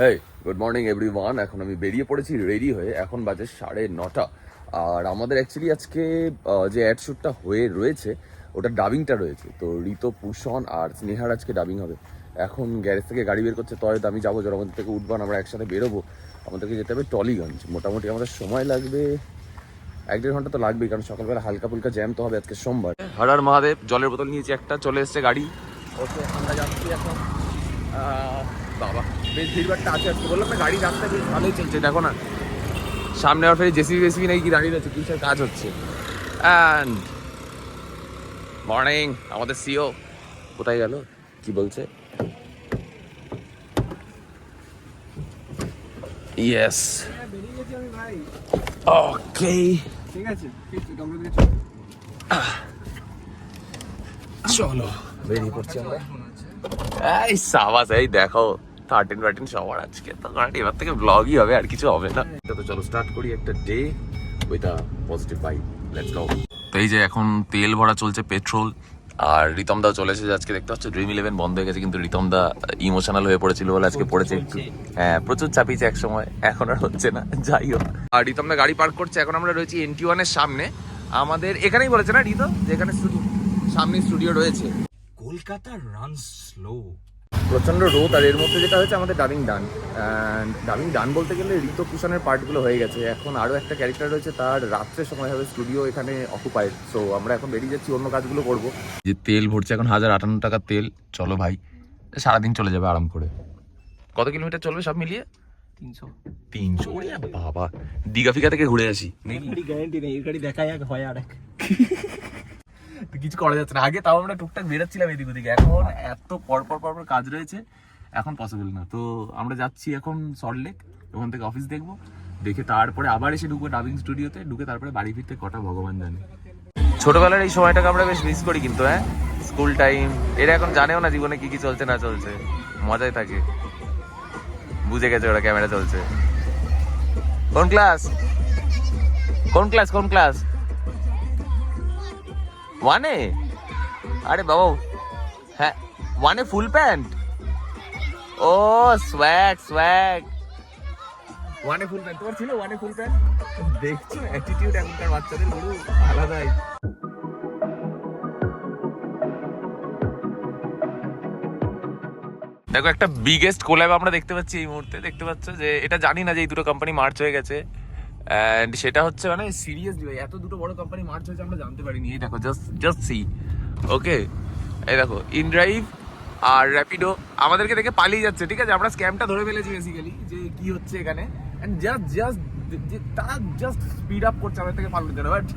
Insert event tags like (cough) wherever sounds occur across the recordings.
হেই good morning everyone এখন আমি বেরিয়ে পড়েছি রেডি হয়ে এখন বাজে সাড়ে নটা। আর আমাদের অ্যাকচুয়ালি আজকে যে অ্যাড শ্যুটটা হয়ে রয়েছে ওটা ডাবিংটা রয়েছে। তো ঋতো ভূষণ আর স্নেহার আজকে ডাবিং হবে। এখন গ্যারেজ থেকে গাড়ি বের করছে তয় আমি যাব জনগণ থেকে উঠবান আমরা একসাথে বেরোবো। আমাদেরকে যেতে হবে টলিগঞ্জ। মোটামুটি আমাদের সময় লাগবে এক দেড় ঘণ্টা তো লাগবেই কারণ সকালবেলা হালকা ফুলকা জ্যাম তো হবে আজকে সোমবার। হরার মহাদেব জলের বোতল নিয়েছি একটা চলে এসছে গাড়ি। ওকে আমরা যাচ্ছি এখন বাবা। বেশ ভিড়ভাড়টা আছে আজকে বললাম না গাড়ি রাস্তায় বেশ ভালোই চলছে। দেখো না সামনে আর ফের জেসিবি বেসিবি নাকি দাঁড়িয়ে রয়েছে কিসের কাজ হচ্ছে? অ্যান্ড মর্নিং আমাদের সিও কোথায় গেল? কি বলছে? ইয়েস হ্যাঁ, ওকে ঠিক আছে চলো। চলো বেরিয়ে পড়ছি আমরা। এই সাবাস এই দেখো। থার্টিন ফার্টিন সবার আজকে। তো কারণ এবার থেকে ব্লগই হবে আর কিছু হবে না। তো চলো স্টার্ট করি একটা ডে উইথ আ পজিটিভ ভাই লেটস গো তো এই যে এখন তেল ভরা চলছে পেট্রোল আর রিতম দাও চলে এসেছে আজকে দেখতে পাচ্ছ ড্রিম ইলেভেন বন্ধ হয়ে গেছে কিন্তু রিতম দা ইমোশনাল হয়ে পড়েছিল বলে আজকে পড়েছে একটু। হ্যাঁ প্রচুর চাপিয়েছে এক সময় এখন আর হচ্ছে না যাই হোক। আর রিতম দা গাড়ি পার্ক করছে এখন আমরা রয়েছি এনটি ওয়ানের সামনে। আমাদের এখানেই বলেছে না রিতো যেখানে স্টুডিও সামনে স্টুডিও রয়েছে। কলকাতা রান স্লো প্রচণ্ড রোদ আর এর মধ্যে যেটা হয়েছে আমাদের ডাবিং ডান ডাবিং ডান বলতে গেলে ঋতু কুশনের পার্টগুলো হয়ে গেছে। এখন আরও একটা ক্যারেক্টার রয়েছে তার রাত্রে সময় হবে স্টুডিও এখানে অকুপাইড সো আমরা এখন বেরিয়ে যাচ্ছি অন্য কাজগুলো করব। যে তেল ভরছে এখন হাজার আটান্ন টাকার তেল। চলো ভাই সারাদিন চলে যাবে আরাম করে। কত কিলোমিটার চলবে সব মিলিয়ে? তিনশো। তিনশো? বাবা দীঘা ফিঘা থেকে ঘুরে আসি। গ্যারান্টি নেই গাড়ি দেখা যাক হয় আর এক (laughs) কিছু করা যাচ্ছে না। আগে তাও আমরা টুকটাক বেরোচ্ছিলাম এদিক ওদিকে। এখন এত পর পর পর পর কাজ রয়েছে, এখন পসিবল না। তো আমরা যাচ্ছি এখন সল্টলেক ওখান থেকে অফিস দেখব। দেখে তারপরে আবার এসে ঢুকবো ডাবিং স্টুডিওতে ঢুকে তারপরে বাড়ি ফিরতে কটা ভগবান জানে। ছোটবেলার এই সময়টাকে আমরা বেশ মিস করি কিন্তু হ্যাঁ? স্কুল টাইম এরা এখন জানেও না জীবনে কি কি চলছে, না চলছে। মজাই থাকে। বুঝে গেছে ওরা ক্যামেরা চলছে। কোন ক্লাস কোন ক্লাস কোন ক্লাস ওয়ানে আরে বাবা হ্যাঁ ওয়ানে ফুল প্যান্ট ও স্ব্যাগ স্ব্যাগ ওয়ানে ফুল প্যান্ট তোমার ছিল ওয়ানে ফুল প্যান্ট দেখছ অ্যাটিটিউড এখনকার বাচ্চাদের গুরু আলাদাই। দেখো একটা বিগেস্ট কোল্যাব আমরা দেখতে পাচ্ছি এই মুহূর্তে। দেখতে পাচ্ছ যে এটা জানি না যে এই দুটো কোম্পানি মার্চ হয়ে গেছে। অ্যান্ড সেটা হচ্ছে মানে সিরিয়াসলি ভাই, এত দুটো বড় কোম্পানি মার্চ হয়েছে আমরা জানতে পারিনি। এই দেখো জাস্ট জাস্ট সি ওকে এই দেখো ইনড্রাইভ আর র্যাপিডো আমাদেরকে দেখে পালিয়ে যাচ্ছে, ঠিক আছে? আমরা স্ক্যামটা ধরে ফেলেছি বেসিক্যালি যে কি হচ্ছে এখানে। অ্যান্ড জাস্ট জাস্ট তারা জাস্ট স্পিড আপ করছে আমাদের থেকে পালানোর জন্য বাট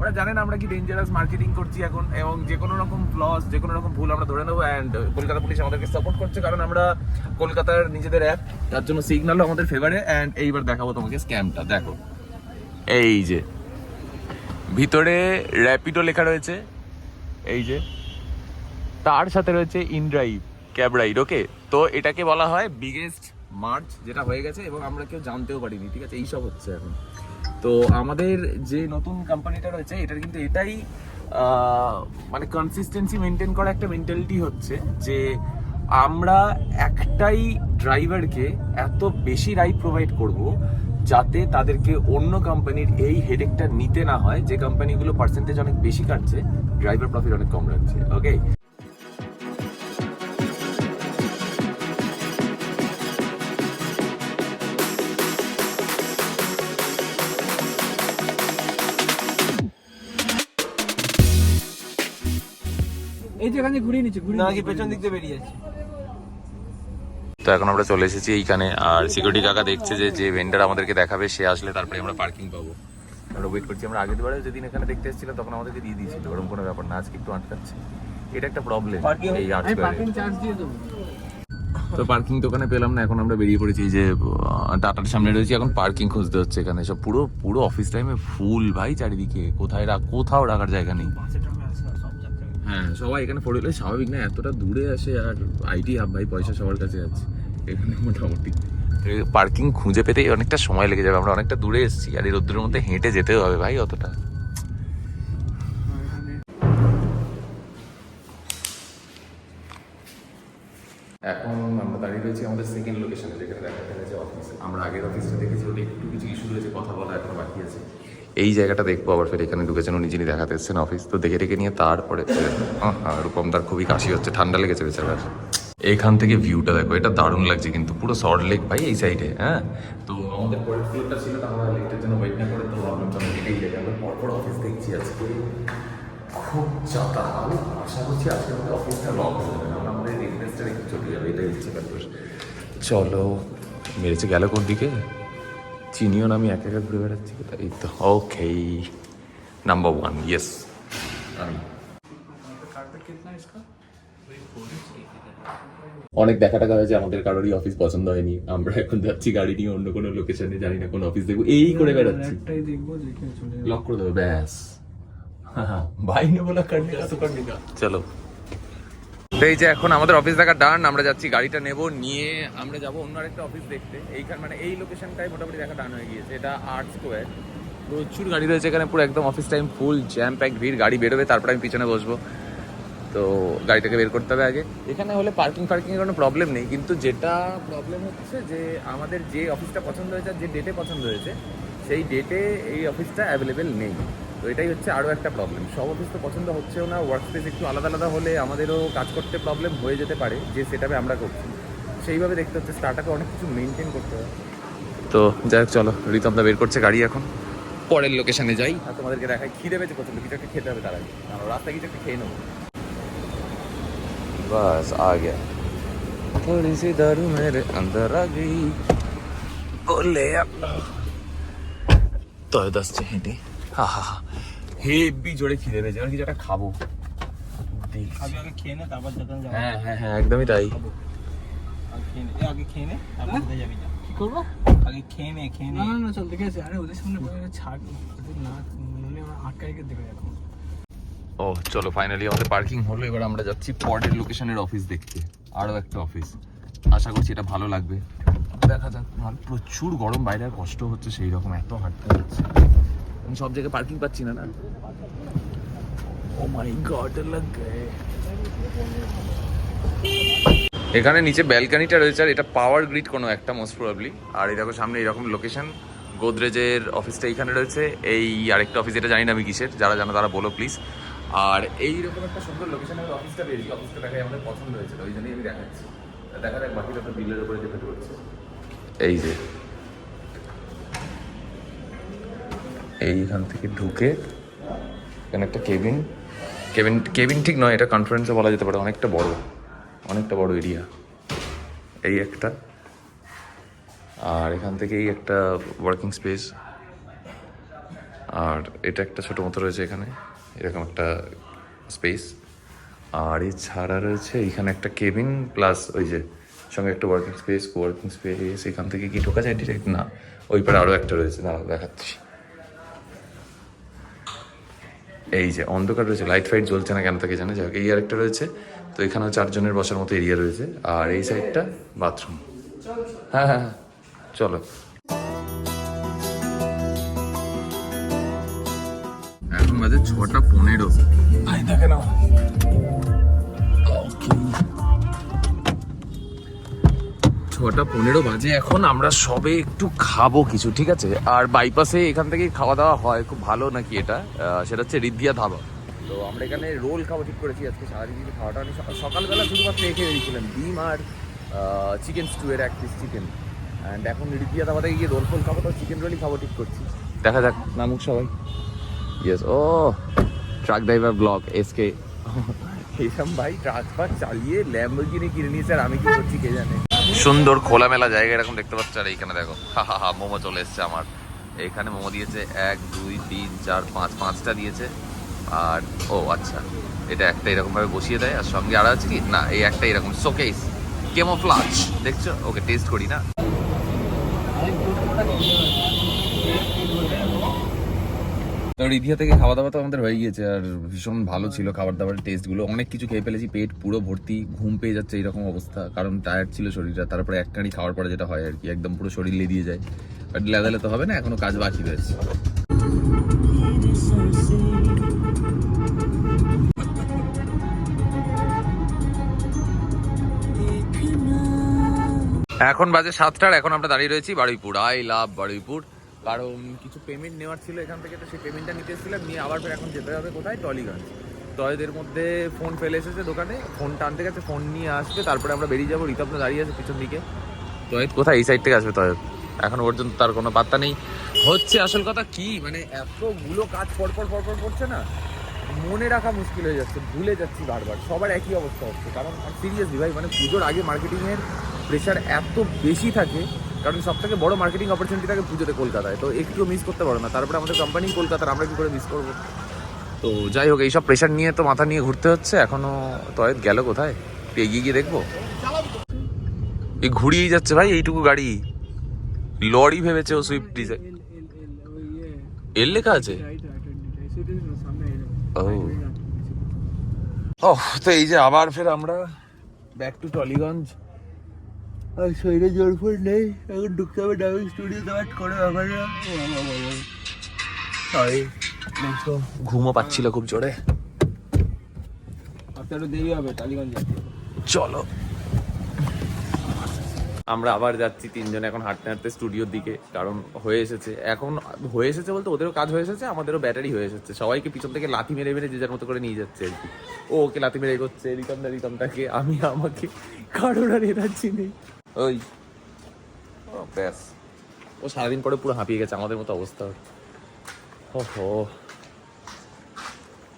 ওরা জানেন আমরা কি ডেঞ্জারাস মার্কেটিং করছি এখন, এবং যে কোনো রকম ফ্লস যে কোনো রকম ভুল আমরা ধরে নেব অ্যান্ড কলকাতা পুলিশ আমাদেরকে সাপোর্ট করছে, কারণ আমরা কলকাতার নিজেদের অ্যাপ তার জন্য সিগন্যালও আমাদের ফেভারে অ্যান্ড এইবার দেখাবো তোমাকে স্ক্যামটা দেখো। এই যে, ভিতরে র্যাপিডো লেখা রয়েছে, এই যে, তার সাথে রয়েছে ইনড্রাইভ ক্যাব রাইড ওকে তো এটাকে বলা হয় বিগেস্ট মার্চ যেটা হয়ে গেছে, এবং আমরা কেউ জানতেও পারিনি, ঠিক আছে? এইসব হচ্ছে এখন। তো আমাদের যে নতুন কোম্পানিটা রয়েছে, এটার কিন্তু এটাই মানে কনসিস্টেন্সি মেনটেন করা একটা মেন্টালিটি হচ্ছে যে আমরা একটাই ড্রাইভারকে এত বেশি রাইড প্রোভাইড করব যাতে তাদেরকে অন্য কোম্পানির এই হেডেকটা নিতে না হয়, যে কোম্পানিগুলো পার্সেন্টেজ অনেক বেশি কাটছে ড্রাইভার প্রফিট অনেক কম রাখছে ওকে এই যে এখানে ঘুরিয়ে নিচ্ছে ঘুরিয়ে না নিচ্ছে, কি পেছন দিক দিয়ে বেরিয়ে যাচ্ছে। তো এখন আমরা চলে এসেছি এইখানে আর সিকিউরিটি কাকা দেখছে যে যে ভেন্ডার আমাদেরকে দেখাবে সে আসলে তারপরে আমরা পার্কিং পাবো। আমরা ওয়েট করছি আমরা আগের বারে যেদিন এখানে দেখতে এসেছিলাম তখন আমাদেরকে দিয়ে দিয়েছিল ওরকম কোনো ব্যাপার না আজকে একটু আটকাচ্ছে। এটা একটা প্রবলেম এই তো পার্কিং ওখানে পেলাম না এখন আমরা বেরিয়ে পড়েছি যে টাটার সামনে রয়েছি এখন পার্কিং খুঁজতে হচ্ছে এখানে। সব পুরো পুরো অফিস টাইমে ফুল ভাই চারিদিকে। কোথায় রাখ কোথাও রাখার জায়গা নেই। হ্যাঁ সবাই এখানে ফোর হুইলার স্বাভাবিক না এতটা দূরে আসে আর আইটি হাব ভাই পয়সা সবার কাছে আছে এখানে মোটামুটি। পার্কিং খুঁজে পেতেই অনেকটা সময় লেগে যাবে আমরা অনেকটা দূরে এসেছি আর এই রোদ্রের মধ্যে হেঁটে যেতেও হবে ভাই অতটা। এখন আমরা দাঁড়িয়ে রয়েছি আমাদের সেকেন্ড লোকেশনে যেখানে দেখাতে গেছে অফিস আমরা আগের অফিসটা দেখেছি ওটা একটু কিছু ইস্যু রয়েছে কথা বলা এখনও বাকি আছে। এই জায়গাটা দেখব আবার ফের এখানে ঢুকেছেন উনি যিনি দেখাতে এসেছেন অফিস তো দেখে রেখে নিয়ে তারপরে আহ, রূপমদার খুবই কাশি হচ্ছে ঠান্ডা লেগেছে বেচারার। এখান থেকে ভিউটা দেখো এটা দারুণ লাগছে কিন্তু পুরো সল্ট লেক ভাই এই সাইডে হ্যাঁ? তো আমাদের পরের ফ্লোরটা ছিল না আমরা লেকটার জন্য ওয়েট না করে তো ভাবলাম চলো এটাই যাই। আমরা পরপর অফিস দেখছি আজকে। খুব চাতা আমি আশা করছি আজকে আমাদের অফিসটা লক হয়ে যাবে আমরা আমাদের রিকোয়েস্টটা একটু চলে যাবে এটাই হচ্ছে ব্যাপার। চলো মেরেছে গেল কোন দিকে চিনিও না আমি একা একা ঘুরে বেড়াচ্ছি কোথায়? এই তো ওকে নাম্বার ওয়ান ইয়েস আমি। অনেক দেখা টাকা হয়েছে আমাদের কারোরই অফিস পছন্দ হয়নি। আমরা এখন যাচ্ছি গাড়ি নিয়ে অন্য কোনো লোকেশনে জানি না কোন অফিস দেখব। এই করে বেড়াচ্ছি। একটাই দেখব দেখে চলে লক করে দেবো ব্যাস। ভাই নে বলা করনে কা তো করনে চলো। তো এই যে এখন আমাদের অফিস দেখা ডান আমরা যাচ্ছি, গাড়িটা নেব, নিয়ে আমরা যাব অন্য আরেকটা অফিস দেখতে। এইখান মানে এই লোকেশনটাই মোটামুটি দেখা ডান হয়ে গিয়েছে। এটা আর্ট স্কোয়ার প্রচুর গাড়ি রয়েছে এখানে, পুরো একদম office time full jam pack ভিড়, গাড়ি বেরোবে, তারপরে আমি পিছনে বসবো। তো গাড়িটাকে বের করতে হবে আগে। এখানে হলে পার্কিং ফার্কিং এর কোনো প্রবলেম নেই, কিন্তু যেটা প্রবলেম হচ্ছে যে আমাদের যে অফিসটা পছন্দ হয়েছে যে ডেটে পছন্দ হয়েছে, সেই ডেটে এই অফিসটা অ্যাভেলেবেল নেই। তো এটাই হচ্ছে আরও একটা প্রবলেম সব অফিস তো পছন্দ হচ্ছেও না ওয়ার্ক স্পেস একটু আলাদা আলাদা হলে আমাদেরও কাজ করতে প্রবলেম হয়ে যেতে পারে যে সেটাবে আমরা করছি সেইভাবে দেখতে হচ্ছে স্টার্টাপে অনেক কিছু মেনটেন করতে হবে তো যাই হোক চলো রিতমদা বের করছে গাড়ি এখন পরের লোকেশনে যাই আর তোমাদেরকে দেখাই খিদে পেয়েছে প্রচন্ড কিছু একটা খেতে হবে তার আগে আমরা রাস্তায় কিছু একটা খেয়ে নেবো बस आ गया थोड़ी सी दारू मेरे अंदर आ गई बोले তো দশটা হেঁটে হা হা হা। হেভি জোরে খিদে পেয়েছে। এবার কিছু একটা খাব। আগে আগে খেয়ে নে তারপর যাব। হ্যাঁ হ্যাঁ হ্যাঁ একদমই তাই। আগে খেয়ে নে তারপর কোথায় যাবি কি করব? আগে খেয়ে নে খেয়ে নে। না না না চল দেখে আরে ওদের সামনে বলে ছাড়। ওদের না মনে আমার দেবে এখন ও চলো ফাইনালি আমাদের পার্কিং হলো। এবার আমরা যাচ্ছি পরের লোকেশনের অফিস দেখতে। আরও একটা অফিস আশা করছি এটা ভালো লাগবে। দেখা যাক আমার প্রচুর গরম বাইরে আর কষ্ট হচ্ছে সেই রকম এত হাঁটতে হচ্ছে। আমি সব জায়গায় পার্কিং পাচ্ছি না না। ও মাই গড লাগ এখানে নিচে ব্যালকানিটা রয়েছে, আর এটা পাওয়ার গ্রিড কোনো একটা মোস্ট প্রবাবলি আর এই দেখো, সামনে এরকম লোকেশন গোদরেজের অফিসটা এইখানে রয়েছে। এই আরেকটা অফিস এটা জানি না আমি কিসের, যারা জানো তারা বলো প্লিজ আর এইরকম একটা সুন্দর লোকেশনে অফিসটা বেরিয়ে অফিসটা দেখাই আমাদের পছন্দ হয়েছে ওই জন্যই আমি দেখাচ্ছি। দেখা যাক বাকিটা তো বিলের উপরে যেতে করছে। এই যে এইখান থেকে ঢুকে এখানে একটা কেবিন। কেবিন কেবিন ঠিক নয়, এটা কনফারেন্সে বলা যেতে পারে, অনেকটা বড় অনেকটা বড় এরিয়া এই একটা। আর এখান থেকে এই একটা ওয়ার্কিং স্পেস আর এটা একটা ছোটো মতো রয়েছে এখানে, এরকম একটা স্পেস আর এছাড়া রয়েছে এখানে একটা কেবিন প্লাস ওই যে সঙ্গে একটা ওয়ার্কিং স্পেস ওয়ার্কিং স্পেস এখান থেকে কি ঢোকা যায় ডিরেক্ট না, ওই পারে আরও একটা রয়েছে না দেখাচ্ছি। এই যে অন্ধকার রয়েছে লাইট ফাইট জ্বলছে না কেন তাকে জানে? যাক এই আরেকটা রয়েছে। তো এখানেও চারজনের বসার মতো এরিয়া রয়েছে। আর এই সাইডটা বাথরুম হ্যাঁ হ্যাঁ হ্যাঁ। চলো। এখন বাজে ছটা পনেরো। দেখে নাও ছটা পনেরো বাজে, এখন আমরা সবে একটু খাব কিছু, ঠিক আছে? আর বাইপাসে এখান থেকে খাওয়া দাওয়া হয়, খুব ভালো নাকি এটা? সেটা হচ্ছে রিদ্দিয়া ধাবা। তো আমরা এখানে রোল খাব, ঠিক করেছি, আজকে সারাদিন কিছু খাওয়াটা আমি সকালবেলা শুধুমাত্র এ খেয়ে বেরিয়েছিলাম ডিম আর চিকেন স্টুয়ের এক পিস চিকেন অ্যান্ড এখন রিদ্দিয়া ধাবা থেকে গিয়ে রোল ফোল খাব, তো চিকেন রোলই খাব, ঠিক করছি। দেখা যাক, নামুক সবাই। ইয়েস ও ট্রাক ড্রাইভার ব্লগ এসকে এরকম ভাই ট্রাক ফাক চালিয়ে ল্যাম্বরগিনি কিনে নিয়েছে, আর আমি কি করছি কে জানে? সুন্দর খোলামেলা জায়গা এরকম দেখতে পাচ্ছ, আর এইখানে দেখো। হা হা হা, মোমো চলে এসছে আমার। এখানে মোমো দিয়েছে এক, দুই, তিন, চার, পাঁচ, পাঁচটা দিয়েছে। আর, ও আচ্ছা। এটা একটা এরকমভাবে বসিয়ে দেয়, আর সঙ্গে আর আছে কি? না, এই একটা এরকম শোকেস কেমো কেমোফ্লাজ দেখছ? ওকে টেস্ট করি না। তো রিধিয়া থেকে খাওয়া দাওয়া তো আমাদের হয়ে গিয়েছে, আর ভীষণ ভালো ছিল খাবার দাবারের টেস্টগুলো অনেক কিছু খেয়ে ফেলেছি, পেট পুরো ভর্তি, ঘুম পেয়ে যাচ্ছে এরকম অবস্থা, কারণ টায়ার্ড ছিল শরীরটা। তারপরে এক কাঁড়ি খাওয়ার পরে যেটা হয় আর কি, একদম পুরো শরীর লেদিয়ে যায়। বাট লেদালে তো হবে না, এখনও কাজ বাকি রয়েছে। এখন বাজে সাতটার, এখন আমরা দাঁড়িয়ে রয়েছি বারুইপুর। I love Baruipur. কারণ কিছু পেমেন্ট নেওয়ার ছিল এখান থেকে, তো সেই পেমেন্টটা নিতে এসেছিলাম, নিয়ে আবার ফের এখন যেতে হবে কোথায়? টলিগঞ্জ। তয়েদের মধ্যে ফোন ফেলে এসেছে দোকানে ফোন টানতে গেছে ফোন নিয়ে আসবে, তারপরে আমরা বেরিয়ে যাব রিতপ্ত দাঁড়িয়ে আছে পিছন দিকে। তয়েদ কোথায়? এই সাইড থেকে আসবে তয়েদ এখন পর্যন্ত তার কোনো পাত্তা নেই। হচ্ছে আসল কথা কি? মানে এতগুলো কাজ পরপর পরপর করছে না, মনে রাখা মুশকিল হয়ে যাচ্ছে, ভুলে যাচ্ছি বারবার। সবার একই অবস্থা হচ্ছে, কারণ সিরিয়াসলি ভাই মানে পুজোর আগে মার্কেটিংয়ের প্রেশার এত বেশি থাকে কারণ সব থেকে বড় মার্কেটিং অপরচুনিটি থাকে পুজোতে কলকাতায়। তো একটু মিস করতে পারো না। তারপরে আমাদের কোম্পানি কলকাতার, আমরা কি করে মিস করব? তো যাই হোক, এইসব প্রেশার নিয়ে তো মাথা নিয়ে ঘুরতে হচ্ছে। এখনও তয়েদ গেল কোথায়? একটু এগিয়ে গিয়ে দেখব? এই ঘুরিয়েই যাচ্ছে ভাই এইটুকু গাড়ি। লরি ভেবেছে ও সুইফট ইয়ে এর লেখা আছে? ও। তো এই যে আবার ফের আমরা ব্যাক টু টলিগঞ্জ আর শরীরে জোর ফোর নেই এখন ঢুকতে হবে ডাবিং স্টুডিও দাওয়াত করে ব্যাপারে ঘুমও পাচ্ছিল খুব জোরে। দেরি হবে টালিগঞ্জ চলো। আমরা আবার যাচ্ছি তিনজন এখন হাঁটতে হাঁটতে স্টুডিওর দিকে কারণ হয়ে এসেছে। এখন হয়ে এসেছে বলতে ওদেরও কাজ হয়ে এসেছে আমাদেরও ব্যাটারি হয়ে এসেছে। সবাইকে পিছন থেকে লাথি মেরে মেরে যে যার মতো করে নিয়ে যাচ্ছে আর কি। ও ওকে লাথি মেরে এগোচ্ছে রিতমদা রিতমটাকে আমি আমাকে কারোর আর এনার্জি নেই। ওই ও ব্যাস। ও সারাদিন পরে পুরো হাঁপিয়ে গেছে আমাদের মতো অবস্থা ওর। ওহো।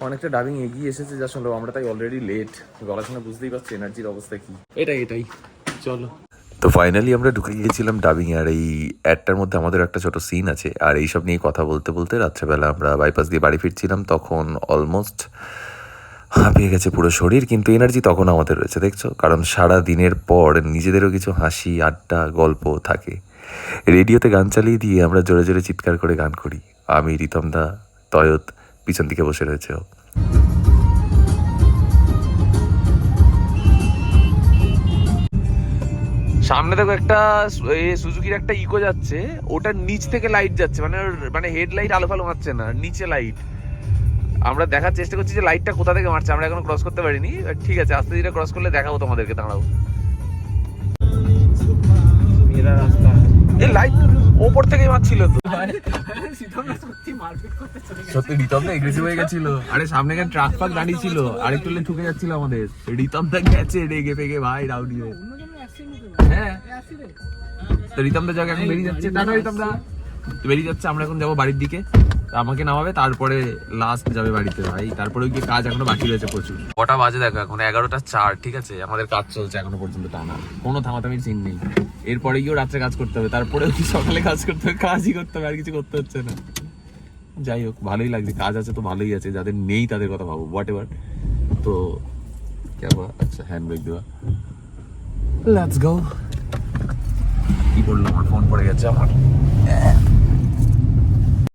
অনেকটা ডাবিং এগিয়ে এসেছে যা শুনলো আমরা তাই অলরেডি লেট গলার শুনে বুঝতেই পারছি এনার্জির অবস্থা কি। এটাই এটাই। চলো। তো ফাইনালি আমরা ঢুকে গিয়েছিলাম ডাবিং আর এই অ্যাডটার মধ্যে আমাদের একটা ছোট সিন আছে। আর এইসব নিয়ে কথা বলতে বলতে রাত্রেবেলা আমরা বাইপাস দিয়ে বাড়ি ফিরছিলাম তখন অলমোস্ট হাঁপিয়ে গেছে পুরো শরীর, কিন্তু এনার্জি তখন আমাদের রয়েছে, দেখছ? কারণ সারা দিনের পর নিজেদেরও কিছু হাসি, আড্ডা, গল্প থাকে। রেডিওতে গান চালিয়ে দিয়ে আমরা জোরে জোরে চিৎকার করে গান করি। আমি রিতম দা, তয়ত পিছন দিকে বসে রয়েছে। সামনে দেখো একটা সুজুকির একটা ইকো যাচ্ছে ওটার নিচ থেকে লাইট যাচ্ছে মানে মানে হেডলাইট আলো ফালো মারছে না, নিচে লাইট আমরা দেখার চেষ্টা করছি যে লাইটটা কোথা থেকে মারছে, আমরা এখনও ক্রস করতে পারিনি। ঠিক আছে, আস্তে ধীরে ক্রস করলে দেখাবো তোমাদেরকে, দাঁড়াও। এই লাইট ওপর থেকেই মারছিল তো। সত্যি, রিতম দা এগ্রেসিভ হয়ে গেছিল। আরে, সামনে গিয়ে ট্রাক ফাক দাঁড়িয়ে ছিল আরেকটু হলে ঠুকে যাচ্ছিল আমাদের। রিতম দা গেছে রেগে ফেগে ভাই রাউডি হয়ে হ্যাঁ? তো রিতম দা যাকে, এখন বেরিয়ে যাচ্ছে। টাটা, রিতম দা। বেরিয়ে যাচ্ছে, আমরা এখন যাব বাড়ির দিকে। আমাকে নামাবে, তারপরে লাস্ট যাবে বাড়িতে ভাই। তারপরে গিয়ে কাজ এখনও বাকি রয়েছে প্রচুর। কটা বাজে দেখো এখন? এগারোটা চার, ঠিক আছে? আমাদের কাজ চলছে এখনও পর্যন্ত টানা। কোনো থামাথামির সিন নেই। এরপরে গিয়েও রাত্রে কাজ করতে হবে। তারপরেও কি সকালে কাজ করতে হবে, কাজই করতে হবে, আর কিছু করতে হচ্ছে না। যাই হোক, ভালোই লাগছে। কাজ আছে তো ভালোই আছে। যাদের নেই তাদের কথা ভাবো হোয়াট এভার তো, কে আচ্ছা হ্যান্ড ব্রেক দেওয়া। লেটস গো কি বলল আমার ফোন পড়ে গেছে, আমার।